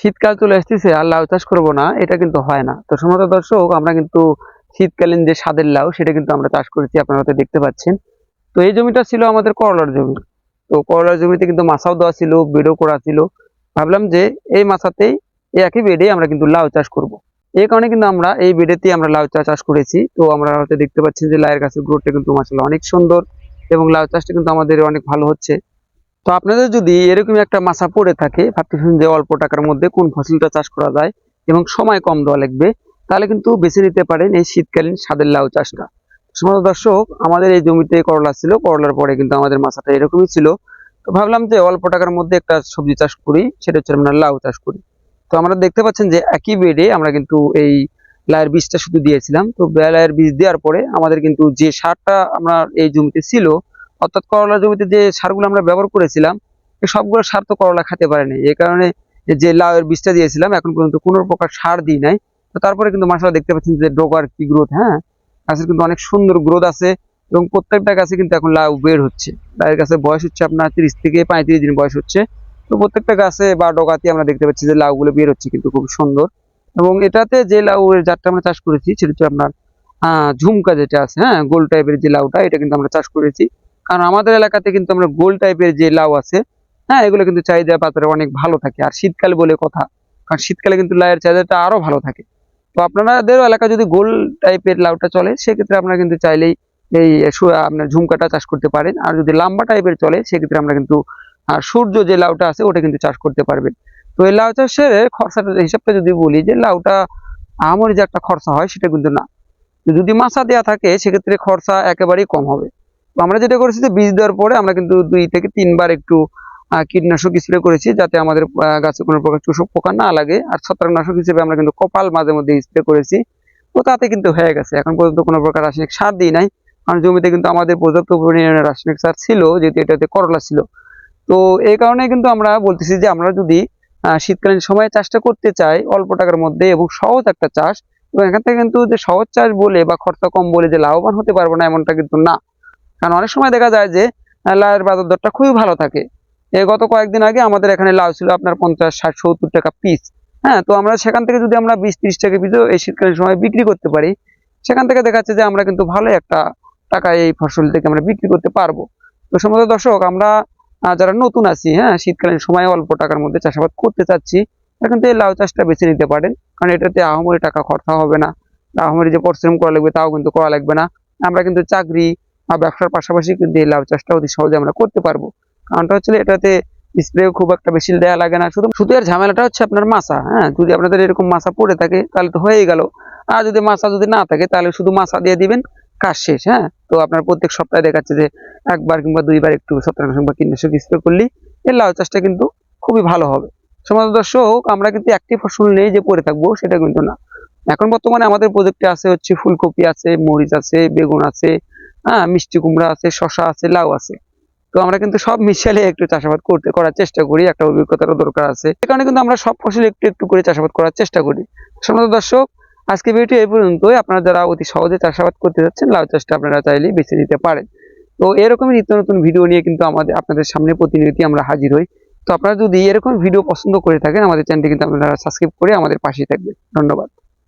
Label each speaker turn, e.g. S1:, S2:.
S1: শীতকাল চলে আসতেছে, আর লাউ চাষ করব না, এটা কিন্তু হয় না। তো সমস্ত দর্শক, আমরা কিন্তু শীতকালীন যে স্বাদের লাউ, সেটা কিন্তু আমরা চাষ করেছি, আপনারা হয়তো দেখতে পাচ্ছেন। তো এই জমিটা ছিল আমাদের করলার জমি। তো করলার জমিতে কিন্তু মাছাও দেওয়া ছিল, বেডও করা ছিল। ভাবলাম যে এই মাছাতেই এই একই বেডে আমরা কিন্তু লাউ চাষ করব। এই কারণে কিন্তু আমরা এই বেডেতেই আমরা লাউ চা চাষ করেছি। তো আমরা হয়তো দেখতে পাচ্ছি যে লাউয়ের গাছের গ্রোথটা কিন্তু মাসাল্লাহ অনেক সুন্দর, এবং লাউ চাষটা কিন্তু আমাদের অনেক ভালো হচ্ছে। তো আপনাদের যদি এরকম একটা মাছা পড়ে থাকে, ভাবতেছেন যে অল্প টাকার মধ্যে কোন ফসলটা চাষ করা যায় এবং সময় কম দেওয়া লাগবে, তাহলে কিন্তু বেছে নিতে পারেন এই শীতকালীন স্বাদের লাউ চাষটা। সমস্ত দর্শক, আমাদের এই জমিতে করলা ছিল, করলার পরে কিন্তু আমাদের মাছাটা এরকমই ছিল। তো ভাবলাম যে অল্প টাকার মধ্যে একটা সবজি চাষ করি, সেটা হচ্ছে আমরা লাউ চাষ করি। তো আমরা দেখতে পাচ্ছেন যে একই বেডে আমরা কিন্তু এই লাউয়ের বীজটা শুধু দিয়েছিলাম। তো লাউয়ের বীজ দেওয়ার পরে আমাদের কিন্তু যে সারটা আমরা এই জমিতে ছিল অর্থাৎ করলা জমিতে যে সারগুলো আমরা ব্যবহার করেছিলাম সবগুলো সার তো করলা খেতে পারেনি। এই কারণে যে লাউয়ের বীজটা দিয়েছিলাম, এখন পর্যন্ত কোনো প্রকার সার দিই নাই। তো তারপরে কিন্তু মাসালা দেখতে পাচ্ছেন যে ডোগার কি গ্রোথ হ্যাঁ? গাছের কিন্তু অনেক সুন্দর গ্রোথ আছে এবং প্রত্যেকটা গাছে কিন্তু এখন লাউ বের হচ্ছে। লাউয়ের গাছের বয়স হচ্ছে আপনার তিরিশ থেকে পঁয়ত্রিশ দিন বয়স হচ্ছে। তো প্রত্যেকটা গাছে বা ডগাতে আমরা দেখতে পাচ্ছি যে লাউগুলো বের হচ্ছে কিন্তু খুব সুন্দর। এবং এটাতে যে লাউ জাতটা আমরা চাষ করেছি, সেটা হচ্ছে আপনার ঝুমকা যেটা আছে হ্যাঁ? গোল টাইপের যে লাউটা, এটা কিন্তু আমরা চাষ করেছি। কারণ আমাদের এলাকাতে কিন্তু আমরা গোল টাইপের যে লাউ আছে হ্যাঁ এগুলো কিন্তু চাহিদা বাজারে অনেক ভালো থাকে। আর শীতকাল বলে কথা, কারণ শীতকালে কিন্তু লাউয়ের চাহিদাটা আরও ভালো থাকে। তো আপনাদের এলাকা যদি গোল টাইপের লাউটা চলে, সেক্ষেত্রে আপনারা কিন্তু চাইলেই এই আপনার ঝুমকাটা চাষ করতে পারেন। আর যদি লম্বা টাইপের চলে, সেক্ষেত্রে আমরা কিন্তু সূর্য যে লাউটা আছে, ওটা কিন্তু চাষ করতে পারবেন। তো এই লাউ চাষের খরচাটা হিসাবটা যদি বলি, যে লাউটা আমার যে একটা খরচা হয়, সেটা কিন্তু না। যদি মাছা দেওয়া থাকে, সেক্ষেত্রে খরচা একেবারেই কম হবে। আমরা যেটা করেছি যে বীজ দেওয়ার পরে আমরা কিন্তু দুই থেকে তিনবার একটু কীটনাশক স্প্রে করেছি যাতে আমাদের গাছে কোনো প্রকার চুষক পোকা না লাগে। আর ছত্রাকনাশক হিসেবে আমরা কিন্তু কপাল মাঝে মধ্যে স্প্রে করেছি। তো তাতে কিন্তু হয়ে গেছে। এখন পর্যন্ত কোনো প্রকার রাসায়নিক সার দিই নাই। কারণ জমিতে কিন্তু আমাদের পর্যাপ্ত পরিমাণে রাসায়নিক সার ছিল, যেহেতু এটাতে করলা ছিল। তো এই কারণে কিন্তু আমরা বলতেছি যে আমরা যদি শীতকালীন সময়ে চাষটা করতে চাই, অল্প টাকার মধ্যে এবং সহজ একটা চাষ, এবং এখান থেকে কিন্তু যে সহজ চাষ বলে বা খরচা কম বলে যে লাভবান হতে পারব না, এমনটা কিন্তু না। কারণ অনেক সময় দেখা যায় যে লাউয়ের বাজার দরটা খুবই ভালো থাকে। গত কয়েকদিন আগে আমাদের এখানে লাউ ছিল আপনার পঞ্চাশ, ষাট, সত্তর টাকা পিস হ্যাঁ তো আমরা সেখান থেকে যদি আমরা বিশ, ত্রিশ টাকা পিসও এই শীতকালীন সময় বিক্রি করতে পারি, সেখান থেকে দেখা যাচ্ছে যে আমরা কিন্তু ভালো একটা টাকা এই ফসল থেকে আমরা বিক্রি করতে পারব। তো সমস্ত দর্শক, আমরা যারা নতুন আছি হ্যাঁ শীতকালীন সময় অল্প টাকার মধ্যে চাষাবাদ করতে চাচ্ছি, তারা কিন্তু এই লাউ চাষটা বেছে নিতে পারেন। কারণ এটাতে আহমরি টাকা খরচা হবে না। আহমরি যে পরিশ্রম করা লাগবে, তাও কিন্তু করা লাগবে না। আমরা কিন্তু চাকরি বা ব্যবসার পাশাপাশি কিন্তু এই লাউ চাষটা অতি সহজে আমরা করতে পারব। কারণটা হচ্ছে এটাতে স্প্রে খুব একটা বেশি দেওয়া লাগে না। শুধু শুধু এর ঝামেলাটা হচ্ছে আপনার মাছা হ্যাঁ? যদি আপনাদের এরকম মাছা পড়ে থাকে, তাহলে তো হয়েই গেল। আর যদি মাছা যদি না থাকে, তাহলে শুধু মাছা দিয়ে দিবেন, কাজ শেষ হ্যাঁ? তো আপনার প্রত্যেক সপ্তাহে দেখাচ্ছে যে একবার কিংবা দুইবার একটু ছত্রাকনাশক বা কীটনাশক স্প্রে করলেই এই লাউ চাষটা কিন্তু খুবই ভালো হবে। সমাজ দর্শক আমরা কিন্তু একটি ফসল নেই যে পড়ে থাকব, সেটা কিন্তু না। এখন বর্তমানে আমাদের প্রজেক্টে আছে হচ্ছে ফুলকপি আছে, মরিচ আছে, বেগুন আছে হ্যাঁ মিষ্টি কুমড়া আছে শশা আছে, লাউ আছে। তো আমরা কিন্তু সব মিশালে একটু চাষাবাদ করতে, করার চেষ্টা করি, একটা অভিজ্ঞতারও দরকার আছে। সে কারণে কিন্তু আমরা সব ফসল একটু একটু করে চাষাবাদ করার চেষ্টা করি। সমাজ দর্শক, আজকে ভিডিও এই পর্যন্তই। আপনারা যারা অতি সহজে চাষাবাদ করতে যাচ্ছেন, লাউ চাষটা আপনারা চাইলে বেছে নিতে পারেন। তো এরকমই নিত্য নতুন ভিডিও নিয়ে কিন্তু আমাদের, আপনাদের সামনে প্রতিনিয়তই আমরা হাজির হই। তো আপনারা যদি এরকম ভিডিও পছন্দ করে থাকেন, আমাদের চ্যানেলটি কিন্তু আপনারা সাবস্ক্রাইব করে আমাদের পাশেই থাকবেন। ধন্যবাদ।